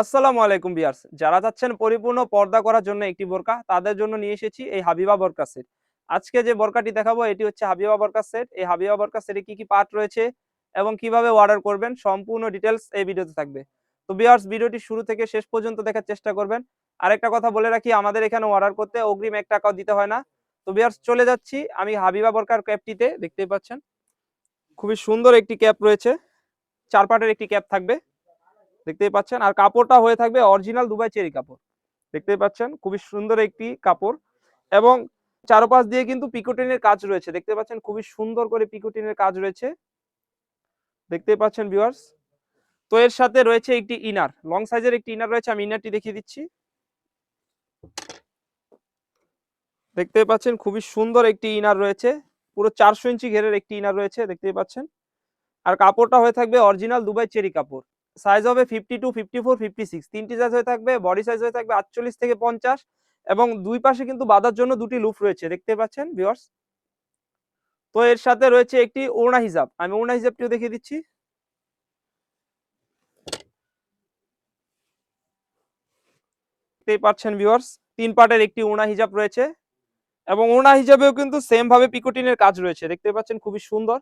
আসসালামু আলাইকুম বিয়ার্স যারা চাচ্ছেন পরিপূর্ণ পর্দা করার জন্য একটি বোরকা, তাদের জন্য নিয়ে এসেছি এই হাবিবা বোরকা সেট। আজকে যে বোরকাটি দেখাবো, এটি হচ্ছে হাবিবা বোরকা সেট। এই হাবিবা বোরকা সেটে কি কি পার্ট রয়েছে এবং কীভাবে অর্ডার করবেন, সম্পূর্ণ ডিটেলস এই ভিডিওতে থাকবে। তো বিয়ার্স ভিডিওটি শুরু থেকে শেষ পর্যন্ত দেখার চেষ্টা করবেন। আরেকটা কথা বলে রাখি, আমাদের এখানে অর্ডার করতে অগ্রিম এক টাকাও দিতে হয় না। তো বিয়ার্স চলে যাচ্ছি আমি হাবিবা বোরকার ক্যাপটিতে, দেখতেই পাচ্ছেন। খুবই সুন্দর একটি ক্যাপ রয়েছে চার পার্টের একটি ক্যাপ থাকবে। দেখতেই পাচ্ছেন। আর কাপড়টা হয়ে থাকবে অরিজিনাল দুবাই চেরি কাপড়। দেখতেই পাচ্ছেন, খুবই সুন্দর একটি কাপড়। এবং চারপাশ দিয়ে কিন্তু পিকোটিনের কাজ রয়েছে। দেখতে পাচ্ছেন, খুবই সুন্দর করে পিকোটিনের কাজ রয়েছে। দেখতেই পাচ্ছেন ভিউয়ার্স তো এর সাথে রয়েছে একটি ইনার লং সাইজের একটি ইনার রয়েছে, আমি ইনারটি দেখিয়ে দিচ্ছি। দেখতে পাচ্ছেন, খুবই সুন্দর একটি ইনার রয়েছে। পুরো চারশো ইঞ্চি ঘেরের একটি ইনার রয়েছে, দেখতেই পাচ্ছেন। আর কাপড়টা হয়ে থাকবে অরিজিনাল দুবাই চেরি কাপড়। সাইজ হবে fifty two fifty four fifty six তিনটি সাইজ হয়ে থাকবে বডি সাইজ হয়ে থাকবে আটচল্লিশ থেকে পঞ্চাশ এবং দুই পাশে কিন্তু বাঁধার জন্য দুটি লুপ রয়েছে, দেখতে পাচ্ছেন ভিওর্স তো এর সাথে রয়েছে একটি ওড়না হিসাব আমি ওড়না হিসাবটিও দেখিয়ে দিচ্ছি। পাচ্ছেন ভিউয়ার্স তিন পার্টের একটি ওড়না হিসাব রয়েছে এবং ওড়না হিসাবেও কিন্তু সেম ভাবে পিকোটিনের কাজ রয়েছে, দেখতে পাচ্ছেন খুবই সুন্দর।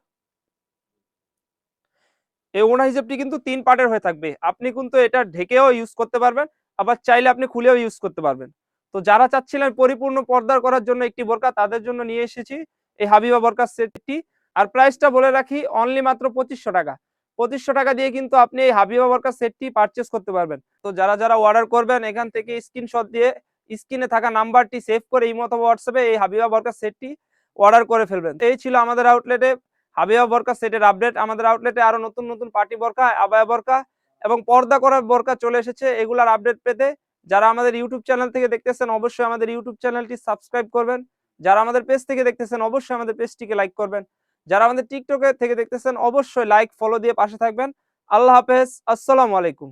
এই ওড়না হিসেবটি কিন্তু তিন পার্টের হয়ে থাকবে। আপনি কিন্তু এটা ঢেকেও ইউজ করতে পারবেন, আবার চাইলে আপনি খুলেও ইউজ করতে পারবেন। তো যারা চাচ্ছিলেন পরিপূর্ণ পর্দার করার জন্য একটি বোরকা, তাদের জন্য নিয়ে এসেছি এই হাবিবা বোরকার সেটটি। আর প্রাইসটা বলে রাখি অনলি মাত্র পঁচিশশো টাকা। পঁচিশশো টাকা দিয়ে কিন্তু আপনি এই হাবিবা বোরকার সেটটি পারচেস করতে পারবেন। তো যারা যারা অর্ডার করবেন, এখান থেকে স্ক্রিনশট দিয়ে স্ক্রিনে থাকা নাম্বারটি সেভ করে এই মতো হোয়াটসঅ্যাপে এই হাবিবা বোরকার সেটটি অর্ডার করে ফেলবেন। এই ছিল আমাদের আউটলেটে হাবিবা বরকা সেটের আপডেট আমাদের আউটলেটে আরও নতুন নতুন পার্টি বরকা, আবায়া বরকা এবং পর্দা করার বরকা চলে এসেছে এগুলার আপডেট পেতে। যারা আমাদের ইউটিউব চ্যানেল থেকে দেখতেছেন, অবশ্যই আমাদের ইউটিউব চ্যানেলটি সাবস্ক্রাইব করবেন। যারা আমাদের পেজ থেকে দেখতেছেন, অবশ্যই আমাদের পেজটিকে লাইক করবেন। যারা আমাদের টিকটকে থেকে দেখতেছেন, অবশ্যই লাইক ফলো দিয়ে পাশে থাকবেন। আল্লাহ হাফেজ, আসসালামু আলাইকুম।